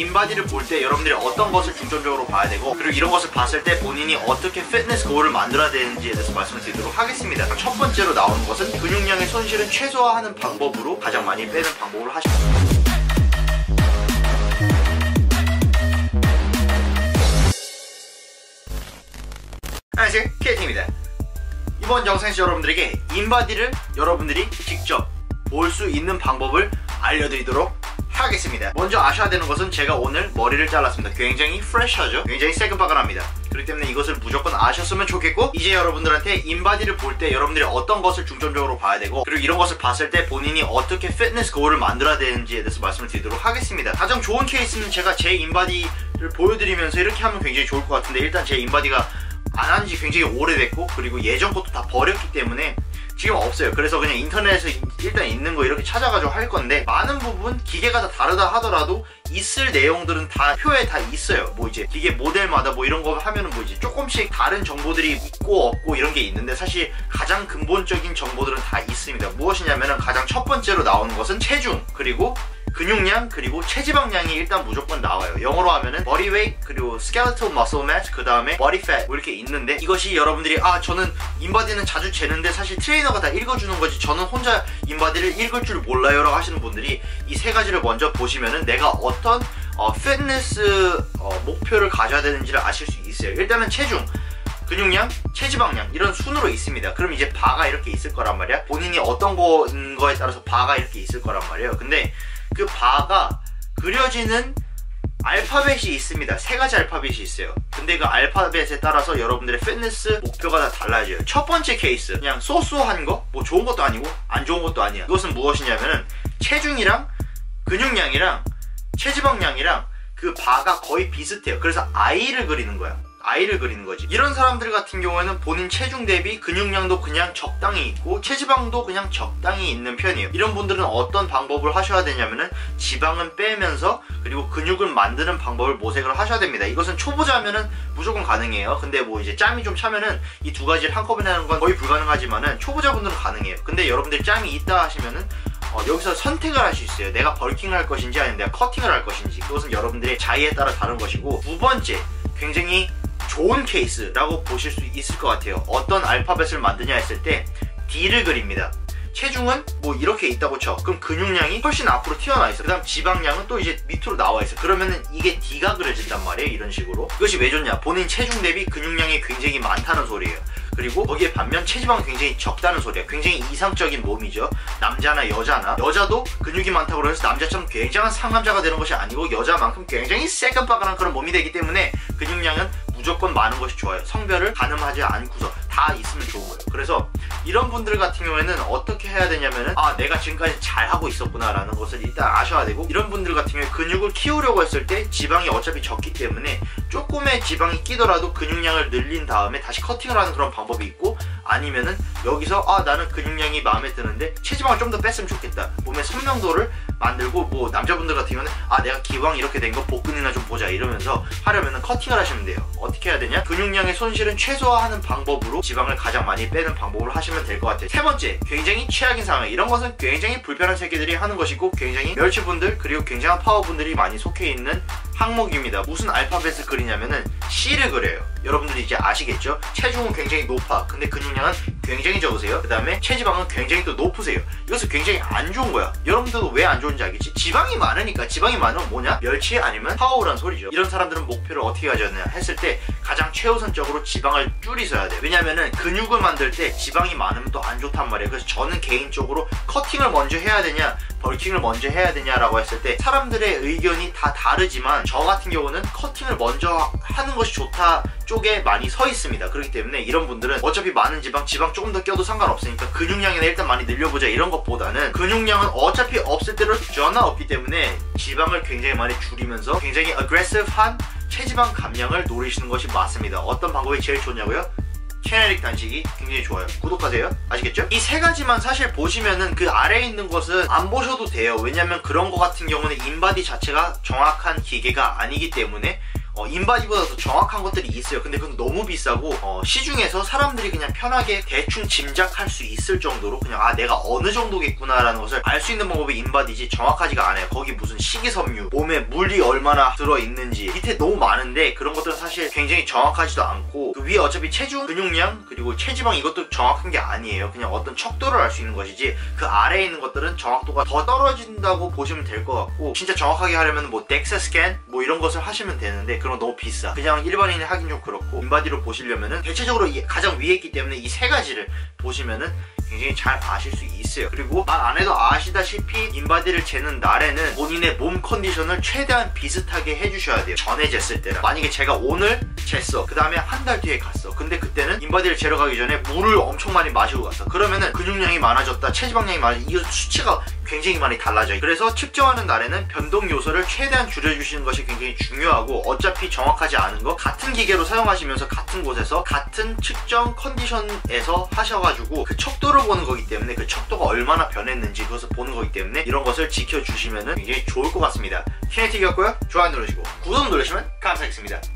인바디를 볼 때 여러분들이 어떤 것을 중점적으로 봐야 되고 그리고 이런 것을 봤을 때 본인이 어떻게 피트니스 고울을 만들어야 되는지에 대해서 말씀을 드리도록 하겠습니다. 첫 번째로 나오는 것은 근육량의 손실은 최소화하는 방법으로 가장 많이 빼는 방법을 하십니다 안녕하세요. 케이티입니다. 이번 영상에서 여러분들에게 인바디를 여러분들이 직접 볼 수 있는 방법을 알려드리도록 하겠습니다. 먼저 아셔야 되는 것은 제가 오늘 머리를 잘랐습니다. 굉장히 프레시하죠? 굉장히 새끈바근합니다. 그렇기 때문에 이것을 무조건 아셨으면 좋겠고 이제 여러분들한테 인바디를 볼 때 여러분들이 어떤 것을 중점적으로 봐야 되고 그리고 이런 것을 봤을 때 본인이 어떻게 피트니스 고울을 만들어야 되는지에 대해서 말씀을 드리도록 하겠습니다. 가장 좋은 케이스는 제가 제 인바디를 보여드리면서 이렇게 하면 굉장히 좋을 것 같은데 일단 제 인바디가 안 한 지 굉장히 오래됐고 그리고 예전 것도 다 버렸기 때문에 지금 없어요. 그래서 그냥 인터넷에 일단 있는 거 이렇게 찾아가지고 할 건데 많은 부분 기계가 다 다르다 하더라도 있을 내용들은 다 표에 다 있어요. 뭐 이제 기계 모델마다 뭐 이런 거 하면은 뭐 이제 조금씩 다른 정보들이 있고 없고 이런 게 있는데 사실 가장 근본적인 정보들은 다 있습니다. 무엇이냐면은 가장 첫 번째로 나오는 것은 체중 그리고 근육량 그리고 체지방량이 일단 무조건 나와요 영어로 하면은 body weight 그리고 skeletal muscle mass 그 다음에 body fat 뭐 이렇게 있는데 이것이 여러분들이 아 저는 인바디는 자주 재는데 사실 트레이너가 다 읽어주는 거지 저는 혼자 인바디를 읽을 줄 몰라요 라고 하시는 분들이 이 세 가지를 먼저 보시면은 내가 어떤 어, 피트니스 어, 목표를 가져야 되는지를 아실 수 있어요 일단은 체중 근육량, 체지방량 이런 순으로 있습니다. 그럼 이제 바가 이렇게 있을 거란 말이야. 본인이 어떤 거에 따라서 바가 이렇게 있을 거란 말이에요. 근데 그 바가 그려지는 알파벳이 있습니다. 세 가지 알파벳이 있어요. 근데 그 알파벳에 따라서 여러분들의 피트니스 목표가 다 달라져요. 첫 번째 케이스, 그냥 쏘쏘한 거, 뭐 좋은 것도 아니고 안 좋은 것도 아니야. 이것은 무엇이냐면은 체중이랑 근육량이랑 체지방량이랑 그 바가 거의 비슷해요. 그래서 아이를 그리는 거야. 아이를 그리는 거지. 이런 사람들 같은 경우에는 본인 체중 대비 근육량도 그냥 적당히 있고 체지방도 그냥 적당히 있는 편이에요. 이런 분들은 어떤 방법을 하셔야 되냐면은 지방은 빼면서 그리고 근육을 만드는 방법을 모색을 하셔야 됩니다. 이것은 초보자면은 무조건 가능해요. 근데 뭐 이제 짬이 좀 차면은 이 두 가지를 한꺼번에 하는 건 거의 불가능하지만은 초보자분들은 가능해요. 근데 여러분들 짬이 있다 하시면은 어, 여기서 선택을 할 수 있어요. 내가 벌킹을 할 것인지 아니면 내가 커팅을 할 것인지. 그것은 여러분들의 자의에 따라 다른 것이고 두 번째 굉장히 좋은 케이스라고 보실 수 있을 것 같아요. 어떤 알파벳을 만드냐 했을 때 D를 그립니다. 체중은 뭐 이렇게 있다고 쳐. 그럼 근육량이 훨씬 앞으로 튀어나와 있어. 그 다음 지방량은 또 이제 밑으로 나와 있어. 그러면은 이게 D가 그려진단 말이에요 이런 식으로. 그것이 왜 좋냐? 본인 체중 대비 근육량이 굉장히 많다는 소리예요. 그리고 거기에 반면 체지방은 굉장히 적다는 소리야. 굉장히 이상적인 몸이죠. 남자나 여자나. 여자도 근육이 많다고 해서 남자처럼 굉장한 상남자가 되는 것이 아니고 여자만큼 굉장히 새끈빠끈한 그런 몸이 되기 때문에 근육량은 무조건 많은 것이 좋아요. 성별을 가늠하지 않고서 다 있으면 좋은 거예요. 그래서 이런 분들 같은 경우에는 어떻게 해야 되냐면은 아 내가 지금까지 잘 하고 있었구나 라는 것을 일단 아셔야 되고 이런 분들 같은 경우에 근육을 키우려고 했을 때 지방이 어차피 적기 때문에 조금의 지방이 끼더라도 근육량을 늘린 다음에 다시 커팅을 하는 그런 방법이 있고 아니면은 여기서 아 나는 근육량이 마음에 드는데 체지방을 좀 더 뺐으면 좋겠다. 몸의 선명도를 만들고 뭐 남자분들 같은 경우는 아 내가 기왕 이렇게 된 거 복근이나 좀 보자 이러면서 하려면은 커팅을 하시면 돼요. 어떻게 해야 되냐? 근육량의 손실은 최소화하는 방법으로 지방을 가장 많이 빼는 방법을 하시면 될 것 같아요. 세 번째 굉장히 최악인 상황. 이런 것은 굉장히 불편한 새끼들이 하는 것이고 굉장히 멸치분들 그리고 굉장한 파워분들이 많이 속해 있는 항목입니다. 무슨 알파벳을 그리냐면은 C를 그려요. 여러분들이 이제 아시겠죠? 체중은 굉장히 높아. 근데 근육량은 굉장히 적으세요. 그 다음에 체지방은 굉장히 또 높으세요. 이것은 굉장히 안 좋은 거야. 여러분들도 왜 안 좋은지 알겠지? 지방이 많으니까 지방이 많으면 뭐냐? 멸치 아니면 파워란 소리죠. 이런 사람들은 목표를 어떻게 가졌냐 했을 때 가장 최우선적으로 지방을 줄이셔야 돼요. 왜냐면은 근육을 만들 때 지방이 많으면 또 안 좋단 말이에요. 그래서 저는 개인적으로 커팅을 먼저 해야 되냐 벌킹을 먼저 해야 되냐라고 했을 때 사람들의 의견이 다 다르지만 저 같은 경우는 커팅을 먼저 하는 것이 좋다 쪽에 많이 서 있습니다 그렇기 때문에 이런 분들은 어차피 많은 지방 지방 조금 더 껴도 상관없으니까 근육량이나 일단 많이 늘려보자 이런 것보다는 근육량은 어차피 없을 대로 전화 없기 때문에 지방을 굉장히 많이 줄이면서 굉장히 어그레시브한 체지방 감량을 노리시는 것이 맞습니다 어떤 방법이 제일 좋냐고요? 채널릭 단식이 굉장히 좋아요. 구독하세요. 아시겠죠? 이 세 가지만 사실 보시면은 그 아래에 있는 것은 안 보셔도 돼요. 왜냐면 그런 거 같은 경우는 인바디 자체가 정확한 기계가 아니기 때문에 어, 인바디보다 더 정확한 것들이 있어요. 근데 그건 너무 비싸고 어, 시중에서 사람들이 그냥 편하게 대충 짐작할 수 있을 정도로 그냥 아 내가 어느 정도겠구나 라는 것을 알 수 있는 방법이 인바디지 정확하지가 않아요. 거기 무슨 식이섬유, 몸에 물이 얼마나 들어 있는지 밑에 너무 많은데 그런 것들은 사실 굉장히 정확하지도 않고 그 위에 어차피 체중, 근육량 그리고 체지방 이것도 정확한 게 아니에요. 그냥 어떤 척도를 알 수 있는 것이지 그 아래에 있는 것들은 정확도가 더 떨어진다고 보시면 될 것 같고 진짜 정확하게 하려면 뭐 덱사 스캔 뭐 이런 것을 하시면 되는데 그런 건 너무 비싸. 그냥 일반인이 하긴 좀 그렇고 인바디로 보시려면은 대체적으로 이 가장 위에 있기 때문에 이 세 가지를 보시면은 굉장히 잘 아실 수 있어요. 그리고 말안 해도 아시다시피 인바디를 재는 날에는 본인의 몸 컨디션을 최대한 비슷하게 해주셔야 돼요. 전에 쟀을 때랑. 만약에 제가 오늘 쟀어. 그 다음에 한 달 뒤에 갔어. 근데 그때는 인바디를 재러 가기 전에 물을 엄청 많이 마시고 갔어. 그러면은 근육량이 많아졌다, 체지방량이 많아졌다. 이 수치가 굉장히 많이 달라져요. 그래서 측정하는 날에는 변동 요소를 최대한 줄여주시는 것이 굉장히 중요하고 어차피 정확하지 않은 거 같은 기계로 사용하시면서 같은 곳에서 같은 측정 컨디션에서 하셔가지고 그 척도를 보는 거기 때문에 그 척도가 얼마나 변했는지 그것을 보는 거기 때문에 이런 것을 지켜주시면 굉장히 좋을 것 같습니다. 키네틱이었고요. 좋아요 누르시고 구독 누르시면 감사하겠습니다.